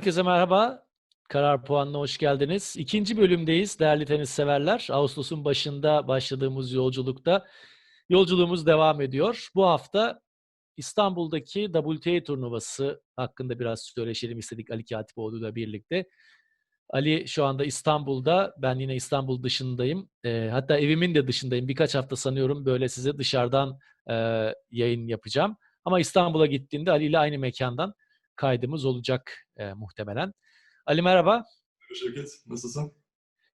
Herkese merhaba. Karar Puanı'na hoş geldiniz. İkinci bölümdeyiz değerli tenis severler. Ağustos'un başında başladığımız yolculukta yolculuğumuz devam ediyor. Bu hafta İstanbul'daki WTA turnuvası hakkında biraz söyleşelim istedik Ali Katipoğlu ile birlikte. Ali şu anda İstanbul'da. Ben yine İstanbul dışındayım. E, hatta evimin de dışındayım. Birkaç hafta sanıyorum böyle size dışarıdan e, yayın yapacağım. Ama İstanbul'a gittiğimde Ali ile aynı mekandan kaydımız olacak e, muhtemelen. Ali merhaba. Şevket, nasılsın?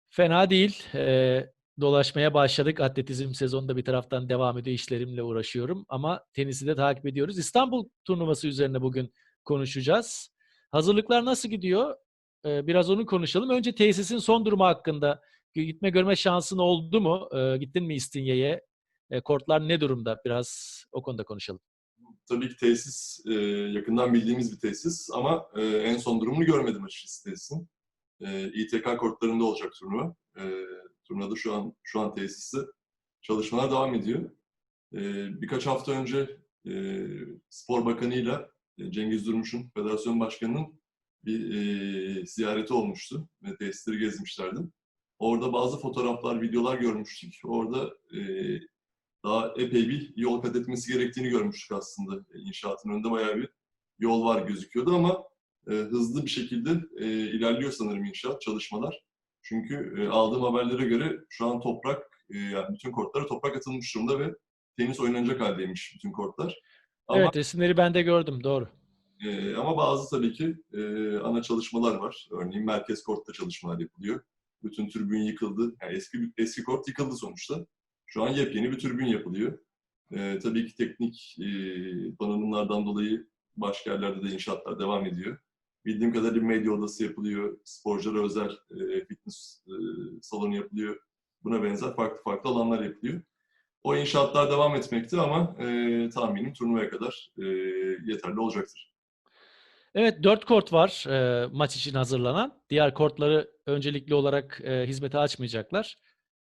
Fena değil. E, dolaşmaya başladık. Atletizm sezonunda bir taraftan devam ediyor. İşlerimle uğraşıyorum ama tenisi de takip ediyoruz. İstanbul turnuvası üzerine bugün konuşacağız. Hazırlıklar nasıl gidiyor? E, biraz onu konuşalım. Önce tesisin son durumu hakkında gitme görme şansın oldu mu? E, gittin mi İstinye'ye? E, kortlar ne durumda? Biraz o konuda konuşalım tabii ki tesis e, yakından bildiğimiz bir tesis ama e, en son durumunu görmedim açıkçası tesisin. E, İTK kortlarında olacak turnuva. E, turnuvada şu an şu an tesisi çalışmalar devam ediyor. E, birkaç hafta önce e, Spor Bakanı'yla e, Cengiz Durmuş'un, Federasyon Başkanı'nın bir e, ziyareti olmuştu ve tesisleri gezmişlerdi. Orada bazı fotoğraflar, videolar görmüştük. Orada e, daha epey bir yol kat etmesi gerektiğini görmüştük aslında. E, inşaatın önünde bayağı bir yol var gözüküyordu ama e, hızlı bir şekilde e, ilerliyor sanırım inşaat, çalışmalar. Çünkü e, aldığım haberlere göre şu an toprak, e, yani bütün kortlara toprak atılmış durumda ve tenis oynanacak haldeymiş bütün kortlar. Ama, evet, resimleri ben de gördüm, doğru. E, ama bazı tabii ki e, ana çalışmalar var. Örneğin merkez kortta çalışmalar yapılıyor. Bütün tribün yıkıldı. Yani eski eski kort yıkıldı sonuçta. Şu an yepyeni bir türbün yapılıyor. E, tabii ki teknik e, donanımlardan dolayı başka yerlerde de inşaatlar devam ediyor. Bildiğim kadarıyla medya odası yapılıyor, sporculara özel e, fitness e, salonu yapılıyor. Buna benzer farklı farklı alanlar yapılıyor. O inşaatlar devam etmekte ama e, tahminim turnuvaya kadar e, yeterli olacaktır. Evet, dört kort var e, maç için hazırlanan. Diğer kortları öncelikli olarak e, hizmete açmayacaklar.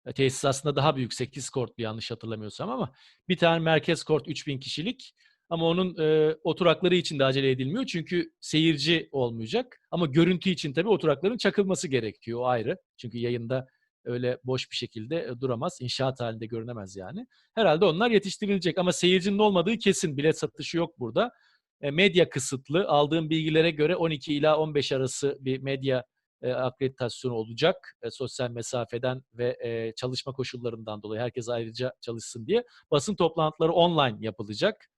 E, tesis aslında daha büyük 8 kortlu yanlış hatırlamıyorsam ama bir tane merkez kort 3000 kişilik ama onun e, oturakları için de acele edilmiyor çünkü seyirci olmayacak. Ama görüntü için tabii oturakların çakılması gerekiyor o ayrı. Çünkü yayında öyle boş bir şekilde e, duramaz. İnşaat halinde görünemez yani. Herhalde onlar yetiştirilecek ama seyircinin olmadığı kesin. Bilet satışı yok burada. E, medya kısıtlı. Aldığım bilgilere göre 12 ila 15 arası bir medya e, akreditasyonu olacak. E, sosyal mesafeden ve e, çalışma koşullarından dolayı herkes ayrıca çalışsın diye. Basın toplantıları online yapılacak.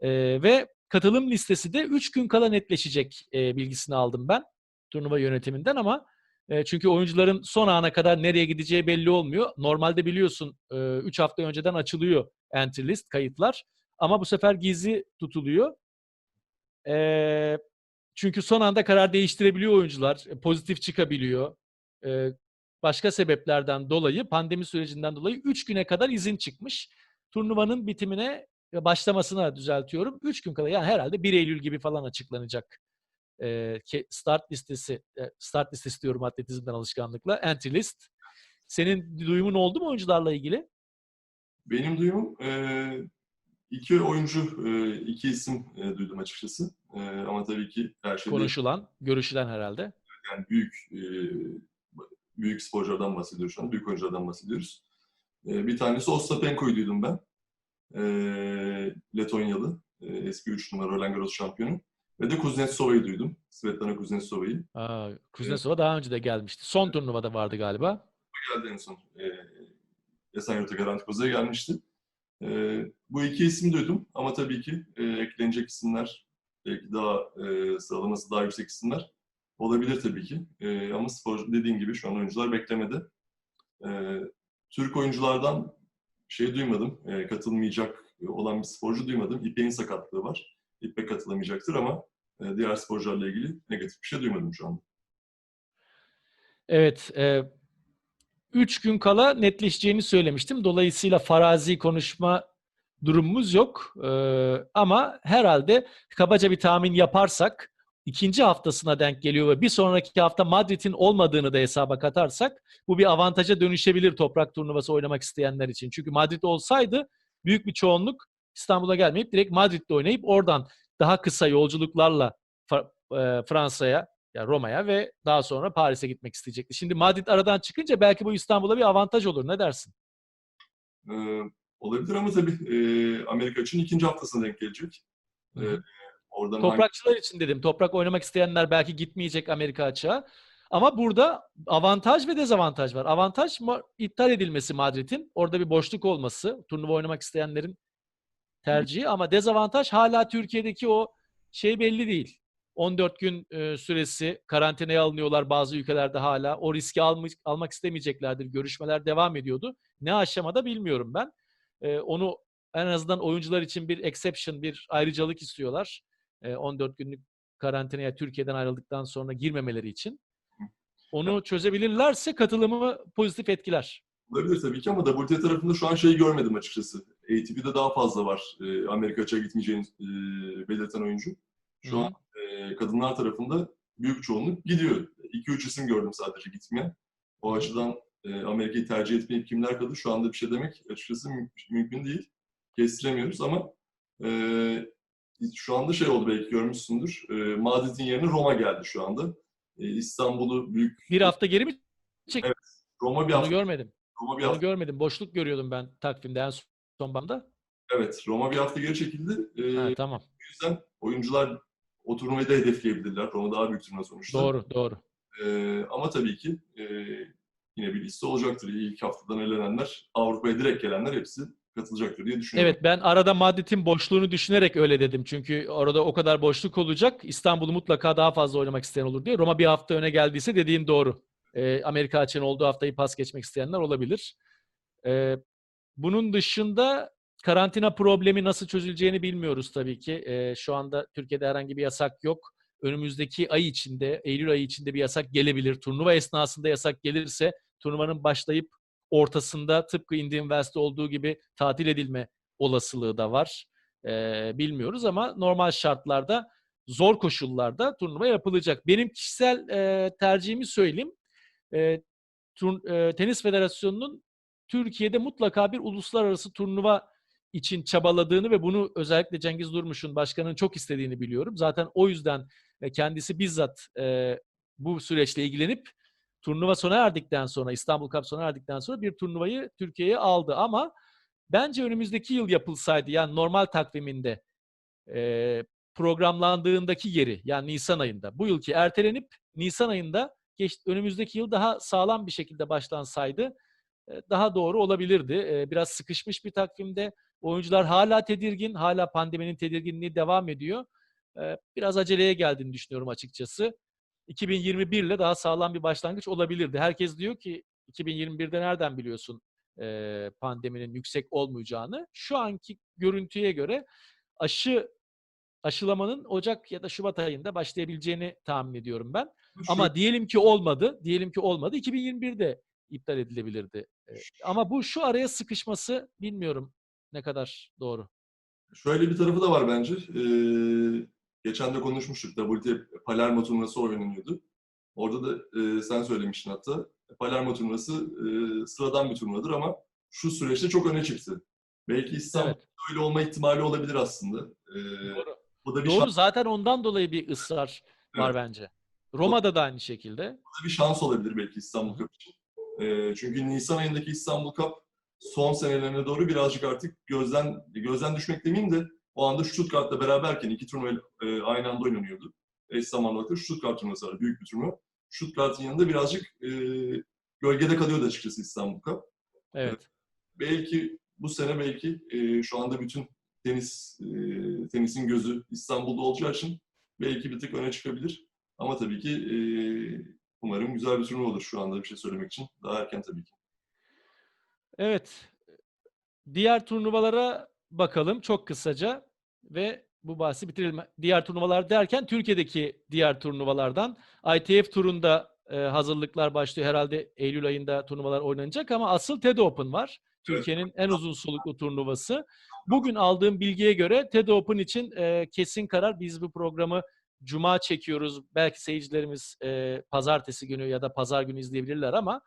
E, ve katılım listesi de 3 gün kala netleşecek e, bilgisini aldım ben turnuva yönetiminden ama e, çünkü oyuncuların son ana kadar nereye gideceği belli olmuyor. Normalde biliyorsun 3 e, hafta önceden açılıyor entry list kayıtlar ama bu sefer gizli tutuluyor. Eee çünkü son anda karar değiştirebiliyor oyuncular. E, pozitif çıkabiliyor. Ee, başka sebeplerden dolayı, pandemi sürecinden dolayı 3 güne kadar izin çıkmış. Turnuvanın bitimine başlamasına düzeltiyorum. 3 gün kadar yani herhalde 1 Eylül gibi falan açıklanacak. Start listesi, e, start listesi diyorum atletizmden alışkanlıkla. Entry list. Senin duyumun oldu mu oyuncularla ilgili? Benim duyumum e, iki oyuncu, e, iki isim e, duydum açıkçası. E, ama tabii ki her şey konuşulan, görüşülen herhalde. Yani büyük büyük sporculardan bahsediyoruz şu an, büyük oyunculardan bahsediyoruz. Bir tanesi Ostapenko'yu duydum ben. Letonyalı, eski 3 numara Roland Garros şampiyonu. Ve de Kuznetsova'yı duydum. Svetlana Kuznetsova'yı. Kuznetsova daha önce de gelmişti. Son turnuvada vardı galiba. Geldi en son. Esenyurt'a Garanti Koza'ya gelmişti. E, bu iki isim duydum ama tabii ki e, eklenecek isimler belki daha e, sıralaması daha yüksek isimler olabilir tabii ki. E, ama spor dediğim gibi şu an oyuncular beklemedi. E, Türk oyunculardan şey duymadım, e, katılmayacak olan bir sporcu duymadım. İpek'in sakatlığı var. İpek katılamayacaktır ama e, diğer sporcularla ilgili negatif bir şey duymadım şu anda. Evet, e, üç gün kala netleşeceğini söylemiştim. Dolayısıyla farazi konuşma durumumuz yok. Ee, ama herhalde kabaca bir tahmin yaparsak ikinci haftasına denk geliyor ve bir sonraki hafta Madrid'in olmadığını da hesaba katarsak bu bir avantaja dönüşebilir toprak turnuvası oynamak isteyenler için. Çünkü Madrid olsaydı büyük bir çoğunluk İstanbul'a gelmeyip direkt Madrid'de oynayıp oradan daha kısa yolculuklarla e, Fransa'ya Yani Roma'ya ve daha sonra Paris'e gitmek isteyecekti. Şimdi Madrid aradan çıkınca belki bu İstanbul'a bir avantaj olur. Ne dersin? Ee, olabilir ama tabii e, Amerika için ikinci haftasına denk gelecek. Ee, oradan hangi- Toprakçılar için dedim. Toprak oynamak isteyenler belki gitmeyecek Amerika açığa. Ama burada avantaj ve dezavantaj var. Avantaj iptal edilmesi Madrid'in. Orada bir boşluk olması. Turnuva oynamak isteyenlerin tercihi. Ama dezavantaj hala Türkiye'deki o şey belli değil. 14 gün e, süresi karantinaya alınıyorlar bazı ülkelerde hala. O riski almak, almak istemeyeceklerdir. Görüşmeler devam ediyordu. Ne aşamada bilmiyorum ben. E, onu en azından oyuncular için bir exception, bir ayrıcalık istiyorlar. E, 14 günlük karantinaya Türkiye'den ayrıldıktan sonra girmemeleri için. Onu çözebilirlerse katılımı pozitif etkiler. Olabilir tabii ki ama WTA tarafında şu an şeyi görmedim açıkçası. ATP'de daha fazla var e, Amerika açığa gitmeyeceğini e, belirten oyuncu. Şu hı. an e, kadınlar tarafında büyük çoğunluk gidiyor. 2-3 isim gördüm sadece gitmeyen. O açıdan e, Amerika'yı tercih etmeyip kimler kalır şu anda bir şey demek açıkçası müm- mümkün değil. Kestiremiyoruz ama e, şu anda şey oldu belki görmüşsündür. E, Madrid'in yerine Roma geldi şu anda. E, İstanbul'u büyük... Bir hafta geri mi çekti? Evet, Roma bir Onu hafta. görmedim. Roma bir Onu hafta görmedim. Boşluk görüyordum ben takvimde en son banda. Evet, Roma bir hafta geri çekildi. Ee, Ha, tamam. O yüzden oyuncular o turnuvayı da hedefleyebilirler. Roma daha büyük turnuva sonuçta. Doğru, doğru. Ee, ama tabii ki e, yine bir liste olacaktır. İlk haftadan elenenler, Avrupa'ya direkt gelenler hepsi katılacaktır diye düşünüyorum. Evet ben arada Madrid'in boşluğunu düşünerek öyle dedim. Çünkü orada o kadar boşluk olacak. İstanbul'u mutlaka daha fazla oynamak isteyen olur diye. Roma bir hafta öne geldiyse dediğin doğru. Ee, Amerika açığın olduğu haftayı pas geçmek isteyenler olabilir. Ee, bunun dışında karantina problemi nasıl çözüleceğini bilmiyoruz tabii ki. Ee, şu anda Türkiye'de herhangi bir yasak yok. Önümüzdeki ay içinde, Eylül ayı içinde bir yasak gelebilir. Turnuva esnasında yasak gelirse turnuvanın başlayıp ortasında tıpkı Indian Wells'te olduğu gibi tatil edilme olasılığı da var. Ee, bilmiyoruz ama normal şartlarda zor koşullarda turnuva yapılacak. Benim kişisel e, tercihimi söyleyeyim. E, tur- e, Tenis Federasyonu'nun Türkiye'de mutlaka bir uluslararası turnuva için çabaladığını ve bunu özellikle Cengiz Durmuş'un başkanın çok istediğini biliyorum. Zaten o yüzden e, kendisi bizzat e, bu süreçle ilgilenip turnuva sona erdikten sonra İstanbul Cup sona erdikten sonra bir turnuvayı Türkiye'ye aldı ama bence önümüzdeki yıl yapılsaydı yani normal takviminde e, programlandığındaki yeri yani Nisan ayında bu yılki ertelenip Nisan ayında geç, önümüzdeki yıl daha sağlam bir şekilde başlansaydı daha doğru olabilirdi. Biraz sıkışmış bir takvimde oyuncular hala tedirgin, hala pandeminin tedirginliği devam ediyor. Biraz aceleye geldiğini düşünüyorum açıkçası. 2021 ile daha sağlam bir başlangıç olabilirdi. Herkes diyor ki 2021'de nereden biliyorsun pandeminin yüksek olmayacağını? Şu anki görüntüye göre aşı aşılamanın Ocak ya da Şubat ayında başlayabileceğini tahmin ediyorum ben. Şu- Ama diyelim ki olmadı, diyelim ki olmadı 2021'de iptal edilebilirdi. E, Ama bu şu araya sıkışması bilmiyorum ne kadar doğru. Şöyle bir tarafı da var bence. Ee, geçen de konuşmuştuk. WTA Palermo turnuvası oynanıyordu. Orada da e, sen söylemiştin hatta. Palermo turnuvası e, sıradan bir turnuvadır ama şu süreçte çok öne çıktı. Belki İstanbul'da Evet. öyle olma ihtimali olabilir aslında. Ee, Doğru. bu da bir Doğru şans, zaten ondan dolayı bir ısrar var Evet. bence. Roma'da da aynı şekilde. bu da bir şans olabilir belki İstanbul Cup için. Ee, çünkü Nisan ayındaki İstanbul Cup son senelerine doğru birazcık artık gözden gözden düşmek demeyeyim de o anda Stuttgart'la beraberken iki turnuva e, aynı anda oynanıyordu. Eş zamanlı olarak Stuttgart turnuvası var. Büyük bir turnuva. Stuttgart'ın yanında birazcık e, gölgede kalıyordu açıkçası İstanbul Cup. Evet. Belki bu sene belki e, şu anda bütün tenis e, tenisin gözü İstanbul'da olacağı için belki bir tık öne çıkabilir. Ama tabii ki e, umarım güzel bir turnuva olur şu anda bir şey söylemek için. Daha erken tabii ki. Evet. Diğer turnuvalara bakalım çok kısaca ve bu bahsi bitirelim. Diğer turnuvalar derken Türkiye'deki diğer turnuvalardan ITF turunda e, hazırlıklar başlıyor. Herhalde Eylül ayında turnuvalar oynanacak ama asıl TED Open var. Türkiye'nin en uzun soluklu turnuvası. Bugün aldığım bilgiye göre TED Open için e, kesin karar. Biz bu programı Cuma çekiyoruz. Belki seyircilerimiz e, pazartesi günü ya da pazar günü izleyebilirler ama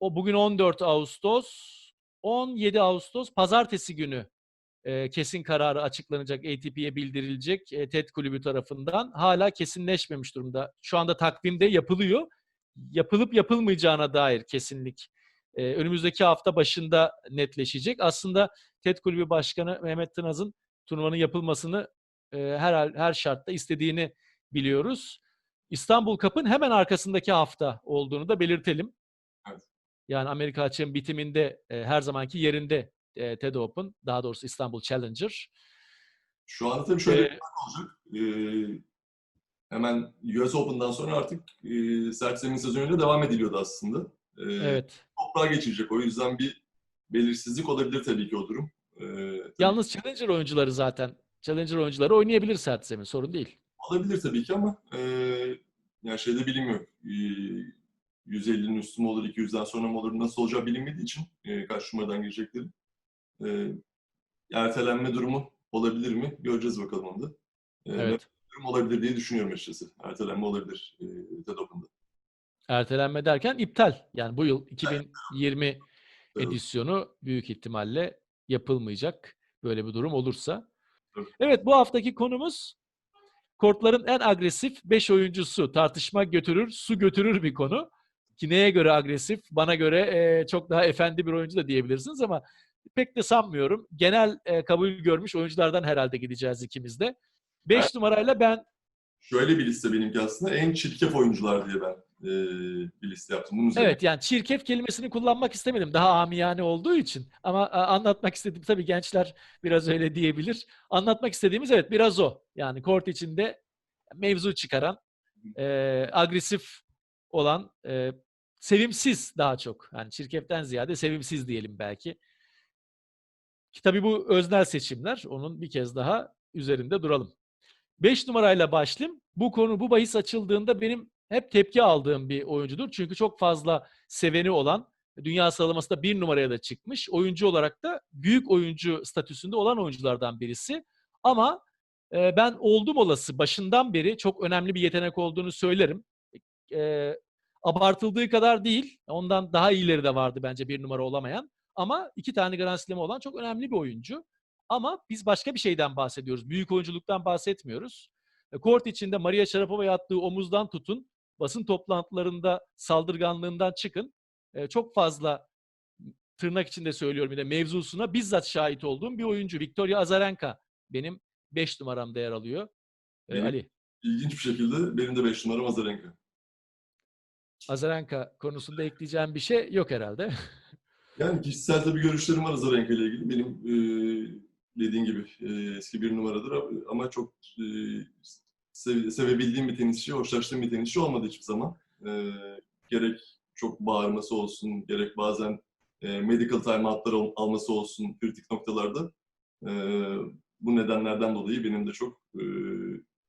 o bugün 14 Ağustos, 17 Ağustos pazartesi günü e, kesin kararı açıklanacak, ATP'ye bildirilecek e, TED kulübü tarafından hala kesinleşmemiş durumda. Şu anda takvimde yapılıyor. Yapılıp yapılmayacağına dair kesinlik e, önümüzdeki hafta başında netleşecek. Aslında TED kulübü başkanı Mehmet Tınaz'ın turnuvanın yapılmasını e, her her şartta istediğini biliyoruz. İstanbul Cup'ın hemen arkasındaki hafta olduğunu da belirtelim. Evet. Yani Amerika açığın bitiminde e, her zamanki yerinde e, TED Open, daha doğrusu İstanbul Challenger. Şu anda tabii şöyle Ee, bir olacak. Ee, hemen US Open'dan sonra artık e, sert zemin sezonuyla devam ediliyordu aslında. Ee, Evet. Toprağa geçirecek. O yüzden bir belirsizlik olabilir tabii ki o durum. Ee, tabii Yalnız Challenger oyuncuları zaten Challenger oyuncuları oynayabilir sert zemin, sorun değil. Olabilir tabii ki ama e, yani şeyde bilinmiyor. E, 150'nin üstü mü olur, 200'den sonra mı olur, nasıl olacağı bilinmediği için e, kaç numaradan girecekleri. E, ertelenme durumu olabilir mi? Göreceğiz bakalım onu da. E, Evet. Durum olabilir diye düşünüyorum açıkçası. Ertelenme olabilir e, TED Open'da. Ertelenme derken iptal. Yani bu yıl 2020 Evet. edisyonu büyük ihtimalle yapılmayacak böyle bir durum olursa. Evet. Bu haftaki konumuz kortların en agresif 5 oyuncusu. Tartışma götürür, su götürür bir konu. Ki neye göre agresif? Bana göre e, çok daha efendi bir oyuncu da diyebilirsiniz ama pek de sanmıyorum. Genel e, kabul görmüş oyunculardan herhalde gideceğiz ikimiz de. 5 Evet. numarayla ben Şöyle bir liste benimki aslında. En çirkef oyuncular diye ben e, bir liste yaptım. Bunun üzerine Evet yani çirkef kelimesini kullanmak istemedim. Daha amiyane olduğu için. Ama a, anlatmak istediğim tabii gençler biraz öyle diyebilir. Anlatmak istediğimiz evet biraz o. Yani kort içinde mevzu çıkaran, e, agresif olan, e, sevimsiz daha çok. Yani çirkeften ziyade sevimsiz diyelim belki. Ki tabii bu öznel seçimler. Onun bir kez daha üzerinde duralım. 5 numarayla başlayayım. Bu konu, bu bahis açıldığında benim hep tepki aldığım bir oyuncudur. Çünkü çok fazla seveni olan, dünya sıralamasında bir numaraya da çıkmış. Oyuncu olarak da büyük oyuncu statüsünde olan oyunculardan birisi. Ama e, ben oldum olası başından beri çok önemli bir yetenek olduğunu söylerim. E, abartıldığı kadar değil. Ondan daha iyileri de vardı bence bir numara olamayan. Ama iki tane Grand olan çok önemli bir oyuncu. Ama biz başka bir şeyden bahsediyoruz. Büyük oyunculuktan bahsetmiyoruz. E, Kort içinde Maria Sharapova'ya attığı omuzdan tutun, basın toplantılarında saldırganlığından çıkın. E, çok fazla tırnak içinde söylüyorum de mevzusuna bizzat şahit olduğum bir oyuncu. Victoria Azarenka benim 5 numaramda yer alıyor. E, Benim- Ali, ilginç bir şekilde benim de 5 numaram Azarenka. Azarenka konusunda ekleyeceğim bir şey yok herhalde. Yani kişisel tabii görüşlerim var Azarenka ile ilgili. Benim e, dediğin gibi e, eski bir numaradır ama çok e, sev- sevebildiğim bir tenisçi, hoşlaştığım bir tenisçi olmadı hiçbir zaman. E, gerek çok bağırması olsun, gerek bazen e, medical timeoutlar al- alması olsun kritik noktalarda. E, bu nedenlerden dolayı benim de çok e,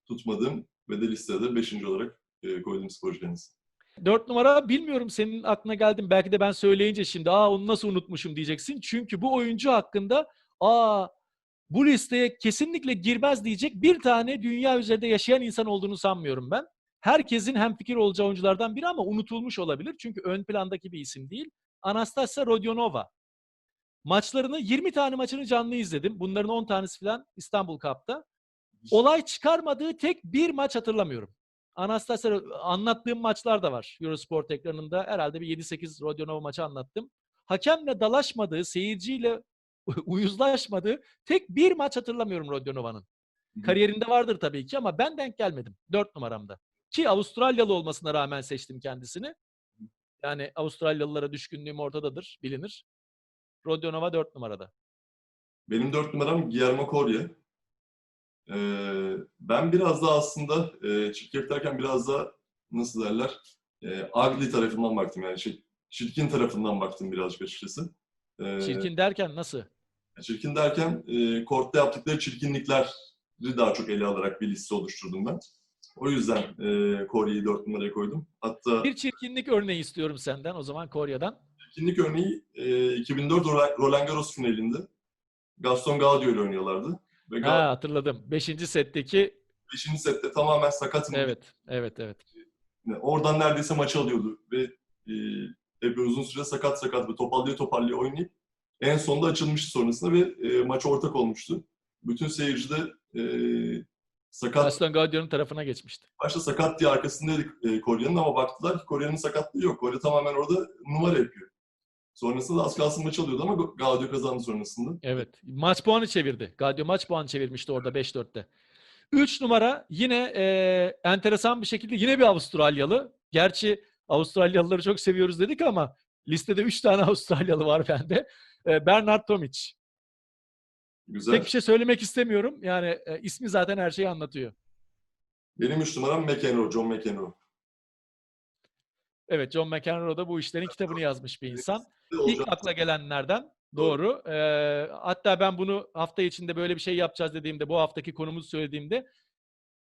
tutmadığım ve de listede 5. olarak e, koyduğum sporcu kendisi. 4 numara bilmiyorum senin aklına geldim. Belki de ben söyleyince şimdi aa onu nasıl unutmuşum diyeceksin. Çünkü bu oyuncu hakkında aa bu listeye kesinlikle girmez diyecek bir tane dünya üzerinde yaşayan insan olduğunu sanmıyorum ben. Herkesin hemfikir olacağı oyunculardan biri ama unutulmuş olabilir. Çünkü ön plandaki bir isim değil. Anastasia Rodionova. Maçlarını 20 tane maçını canlı izledim. Bunların 10 tanesi falan İstanbul Cup'ta. Olay çıkarmadığı tek bir maç hatırlamıyorum. Anastasia anlattığım maçlar da var. Eurosport ekranında herhalde bir 7-8 Rodionova maçı anlattım. Hakemle dalaşmadığı, seyirciyle uyuzlaşmadığı tek bir maç hatırlamıyorum Rodionova'nın. Kariyerinde vardır tabii ki ama ben denk gelmedim. 4 numaramda. Ki Avustralyalı olmasına rağmen seçtim kendisini. Yani Avustralyalılara düşkünlüğüm ortadadır, bilinir. Rodionova 4 numarada. Benim dört numaram Guillermo Correa. Ee, ben biraz da aslında e, çirkef derken biraz da nasıl derler e, ugly tarafından baktım yani şey, çirkin tarafından baktım birazcık açıkçası. Ee, Çirkin derken nasıl? çirkin derken e, kortta yaptıkları çirkinlikleri daha çok ele alarak bir liste oluşturdum ben. O yüzden e, Coreya'yı dört numaraya koydum. Hatta Bir çirkinlik örneği istiyorum senden o zaman Korya'dan. çirkinlik örneği e, 2004 Roland- Roland Garros finalinde Gaston Gaudio ile oynuyorlardı. Ve Gaudio Ha hatırladım. Beşinci setteki 5. sette tamamen sakatım. evet, evet, evet. Oradan neredeyse maçı alıyordu ve e, epey uzun süre sakat sakat ve toparlıyor toparlıyor oynayıp En sonda açılmıştı sonrasında ve e, maça ortak olmuştu. Bütün seyirci de e, sakat, Gaston Gaudio'nun tarafına geçmişti. başta sakat diye arkasındaydı e, Kore'nin ama baktılar ki Kore'nin sakatlığı yok. Kore tamamen orada numara yapıyor. Sonrasında da az kalsın maç alıyordu ama Gaudio kazandı sonrasında. Evet. Maç puanı çevirdi. Gaudio maç puanı çevirmişti orada 5-4'te. 3 numara yine e, enteresan bir şekilde yine bir Avustralyalı. Gerçi Avustralyalıları çok seviyoruz dedik ama listede 3 tane Avustralyalı var bende. E, Bernard Tomic. Güzel. Tek bir şey söylemek istemiyorum. Yani e, ismi zaten her şeyi anlatıyor. Benim üç numaram McEnroe, John McEnroe. Evet John McEnroe da bu işlerin kitabını yazmış bir insan. İlk akla gelenlerden doğru. Ee, hatta ben bunu hafta içinde böyle bir şey yapacağız dediğimde, bu haftaki konumuzu söylediğimde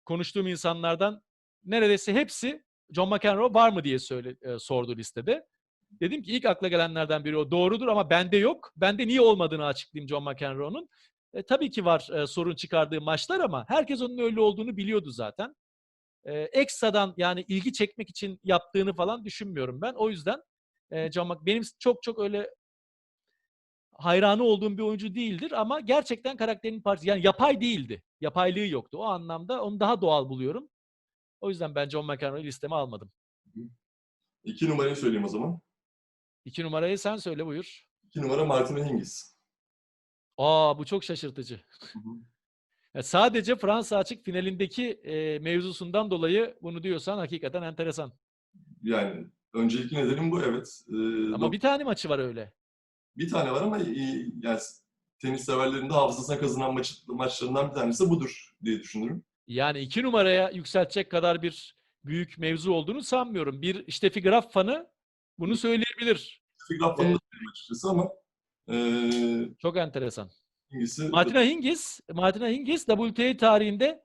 konuştuğum insanlardan neredeyse hepsi John McEnroe var mı diye söyle, e, sordu listede. Dedim ki ilk akla gelenlerden biri o. Doğrudur ama bende yok. Bende niye olmadığını açıklayayım John McEnroe'nun. E, tabii ki var e, sorun çıkardığı maçlar ama herkes onun öyle olduğunu biliyordu zaten. E, ekstradan yani ilgi çekmek için yaptığını falan düşünmüyorum ben. O yüzden e, John Mc- benim çok çok öyle hayranı olduğum bir oyuncu değildir ama gerçekten karakterinin parçası. Yani yapay değildi. Yapaylığı yoktu. O anlamda onu daha doğal buluyorum. O yüzden ben John McEnroe'yu listeme almadım. İki numarayı söyleyeyim o zaman. İki numarayı sen söyle buyur. İki numara Martin Hingis. Aa bu çok şaşırtıcı. Ya sadece Fransa açık finalindeki e, mevzusundan dolayı bunu diyorsan hakikaten enteresan. Yani öncelikli nedenim bu evet. Ee, Ama bir tane maçı var öyle. bir tane var ama e, yani tenis severlerin de hafızasına kazınan maç, maçlarından bir tanesi budur diye düşünürüm. Yani iki numaraya yükseltecek kadar bir büyük mevzu olduğunu sanmıyorum. Bir Steffi Graf fanı bunu söyleyebilir. Evet. da söyleyeyim açıkçası ama e, Çok enteresan. Hingis'i Martina Hingis, Martina Hingis WTA tarihinde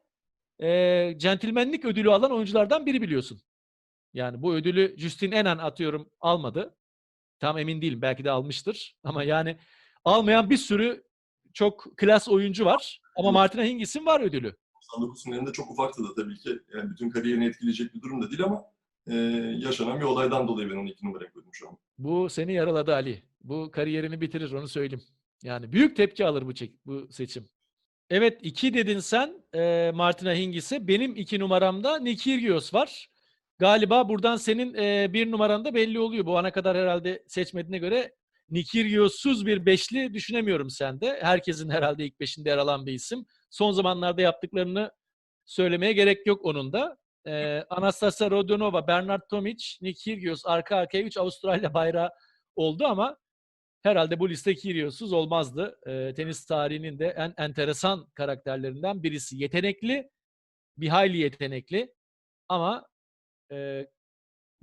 e, centilmenlik ödülü alan oyunculardan biri biliyorsun. Yani bu ödülü Justin Enan atıyorum almadı. Tam emin değilim. Belki de almıştır. Ama yani almayan bir sürü çok klas oyuncu var. Ama Martina Hingis'in var ödülü. 99 finalinde çok ufaktı da tabii ki. Yani bütün kariyerini etkileyecek bir durum da değil ama e, yaşanan bir olaydan dolayı ben onu iki numaraya koydum şu an. Bu seni yaraladı Ali. Bu kariyerini bitirir onu söyleyeyim. Yani büyük tepki alır bu çek, bu seçim. Evet iki dedin sen e, Martina Hingis'e. Benim iki numaramda Nikirios var. Galiba buradan senin e, bir numaran da belli oluyor. Bu ana kadar herhalde seçmediğine göre Nikirios'suz bir beşli düşünemiyorum sende. Herkesin herhalde ilk beşinde yer alan bir isim. Son zamanlarda yaptıklarını söylemeye gerek yok onun da. Ee, Anastasia Rodionova, Bernard Tomic, Nick Kyrgios arka arkaya 3 Avustralya bayrağı oldu ama herhalde bu liste Kyrgios'suz olmazdı. Ee, tenis tarihinin de en enteresan karakterlerinden birisi. Yetenekli, bir hayli yetenekli ama e,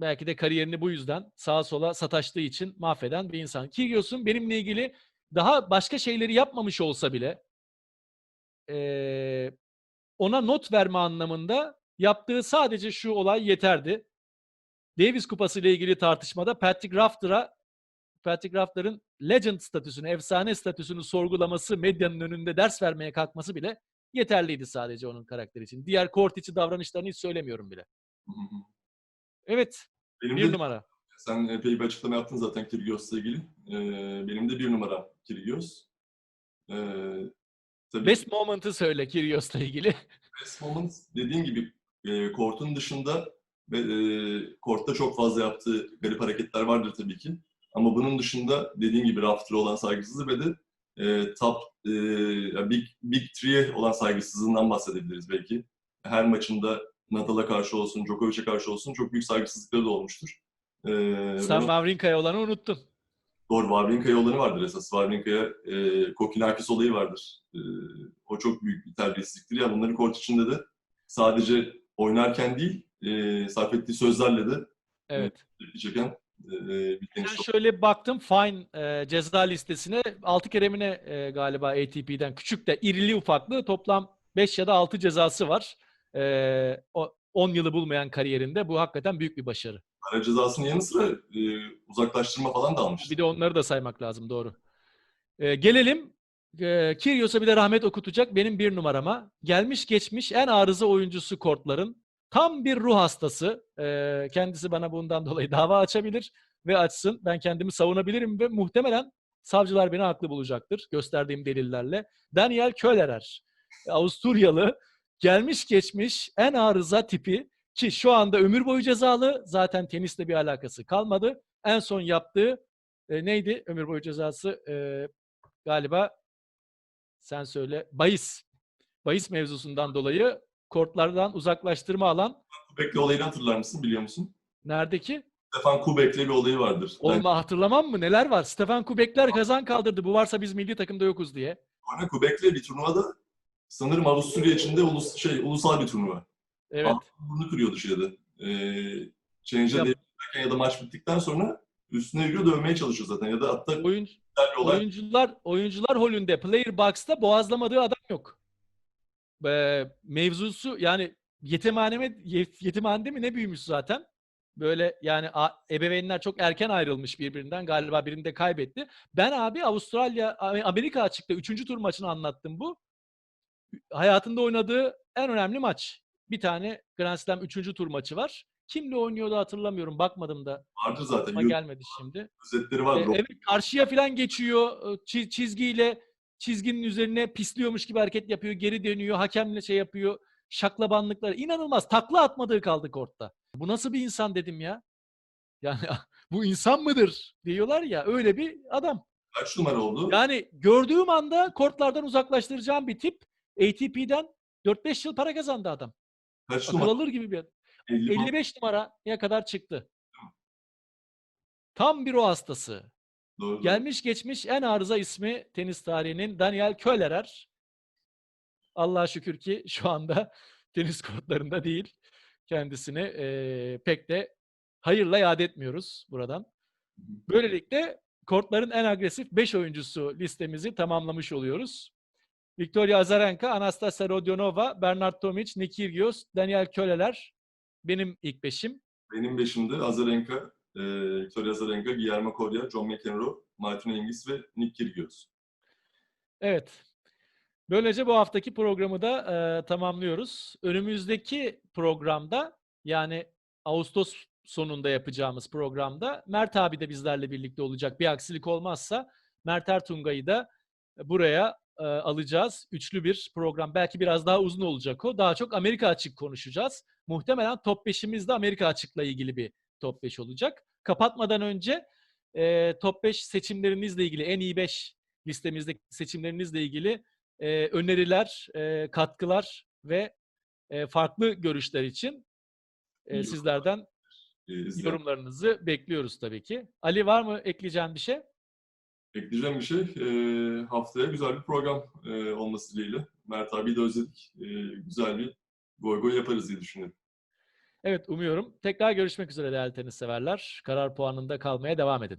belki de kariyerini bu yüzden sağa sola sataştığı için mahveden bir insan. Kyrgios'un benimle ilgili daha başka şeyleri yapmamış olsa bile e, ona not verme anlamında yaptığı sadece şu olay yeterdi. Davis Kupası ile ilgili tartışmada Patrick Rafter'a Patrick Rafter'ın legend statüsünü, efsane statüsünü sorgulaması, medyanın önünde ders vermeye kalkması bile yeterliydi sadece onun karakteri için. Diğer kort içi davranışlarını hiç söylemiyorum bile. Evet, Benim bir de numara. sen epey bir açıklama yaptın zaten Kyrgios'la ilgili. E, benim de bir numara Kyrgios. E, tabii Best moment'ı söyle Kyrgios'la ilgili. Best moment dediğin gibi e, kortun dışında ve e, kortta çok fazla yaptığı garip hareketler vardır tabii ki. Ama bunun dışında dediğin gibi Rafter'a olan saygısızlığı ve de e, top e, Big Big Three'ye olan saygısızlığından bahsedebiliriz belki. Her maçında Nadal'a karşı olsun, Djokovic'e karşı olsun çok büyük saygısızlıkları da olmuştur. E, Sen bunu- Wawrinka'ya olanı unuttun. Doğru, Wawrinka'ya olanı vardır esas. Wawrinka'ya e, Kokinakis olayı vardır. E, o çok büyük bir terbiyesizliktir. Ya bunları kort içinde de sadece oynarken değil, e, sarf ettiği sözlerle de Evet. tepki çeken e, bir Ben şöyle baktım fine e, ceza listesine 6 keremine e, galiba ATP'den küçük de irili ufaklı toplam 5 ya da 6 cezası var. E, o 10 yılı bulmayan kariyerinde bu hakikaten büyük bir başarı. Para cezasının yanı sıra e, uzaklaştırma falan da almıştı. Bir de onları da saymak lazım doğru. E, gelelim e, Kyrgios'a bir de rahmet okutacak benim bir numarama. Gelmiş geçmiş en arıza oyuncusu kortların. Tam bir ruh hastası. E, kendisi bana bundan dolayı dava açabilir ve açsın. Ben kendimi savunabilirim ve muhtemelen savcılar beni haklı bulacaktır gösterdiğim delillerle. Daniel Köhlerer, Avusturyalı, gelmiş geçmiş en arıza tipi ki şu anda ömür boyu cezalı. Zaten tenisle bir alakası kalmadı. En son yaptığı e, neydi ömür boyu cezası? E, galiba sen söyle. Bahis. Bahis mevzusundan dolayı kortlardan uzaklaştırma alan Kubek'le olayını hatırlar mısın? Biliyor musun? neredeki? Stefan Kubek'le bir olayı vardır. Ben Olma hatırlamam mı? Neler var? Stefan Kubekler kazan kaldırdı. Bu varsa biz milli takımda yokuz diye. sonra Kubek'le bir turnuvada sanırım Avusturya içinde ulus, şey, ulusal bir turnuva. Evet. Burnu kırıyordu şeyde. Ee, Change'e Ya- değerken ya da maç bittikten sonra üstüne yürüyor dövmeye çalışıyor zaten. Ya da hatta Oyun, olay. oyuncular oyuncular holünde player box'ta boğazlamadığı adam yok. Ee, mevzusu yani yetimhaneme yet- yetimhanede mi ne büyümüş zaten. Böyle yani ebeveynler çok erken ayrılmış birbirinden. Galiba birinde kaybetti. Ben abi Avustralya Amerika açıkta 3. tur maçını anlattım bu. Hayatında oynadığı en önemli maç. Bir tane Grand Slam 3. tur maçı var. Kimle oynuyordu hatırlamıyorum. Bakmadım da. Vardır zaten. YouTube gelmedi şimdi. özetleri var. E, evet karşıya falan geçiyor. çi- çizgiyle çizginin üzerine pisliyormuş gibi hareket yapıyor. Geri dönüyor. Hakemle şey yapıyor. Şaklabanlıklar. inanılmaz. Takla atmadığı kaldı kortta. Bu nasıl bir insan dedim ya. Yani bu insan mıdır diyorlar ya. Öyle bir adam. Kaç numara oldu? Yani gördüğüm anda kortlardan uzaklaştıracağım bir tip. ATP'den 4-5 yıl para kazandı adam. Kaç Akıl numara? alır gibi bir adam. 50 falan. 55 numaraya kadar çıktı. Tam bir o hastası. Doğru. Gelmiş geçmiş en arıza ismi tenis tarihinin Daniel Köhlerer. Allah'a şükür ki şu anda tenis kortlarında değil. Kendisini eee, pek de hayırla yad etmiyoruz buradan. Böylelikle kortların en agresif 5 oyuncusu listemizi tamamlamış oluyoruz. Victoria Azarenka, Anastasia Rodionova, Bernard Tomic, Nick Kyrgios, Daniel Köhlerer benim ilk beşim. Benim beşimde Azarenka, e, Victoria Azarenka, Guillermo Coria, John McEnroe, Martin Hingis ve Nick Kyrgios. Evet. Böylece bu haftaki programı da e, tamamlıyoruz. Önümüzdeki programda yani Ağustos sonunda yapacağımız programda Mert abi de bizlerle birlikte olacak. Bir aksilik olmazsa Mert Ertunga'yı da buraya e, alacağız. Üçlü bir program. Belki biraz daha uzun olacak o. Daha çok Amerika açık konuşacağız. Muhtemelen top 5'imiz de Amerika açıkla ilgili bir top 5 olacak. Kapatmadan önce e, top 5 seçimlerinizle ilgili en iyi 5 listemizdeki seçimlerinizle ilgili e, öneriler, e, katkılar ve e, farklı görüşler için e, sizlerden yorumlarınızı bekliyoruz tabii ki. Ali var mı ekleyeceğin bir şey? Ekleyeceğim bir şey, e, haftaya güzel bir program e, olması dileğiyle. Mert abi de özledik. E, güzel bir goy goy yaparız diye düşünüyorum. Evet umuyorum. Tekrar görüşmek üzere değerli tenis severler. Karar puanında kalmaya devam edin.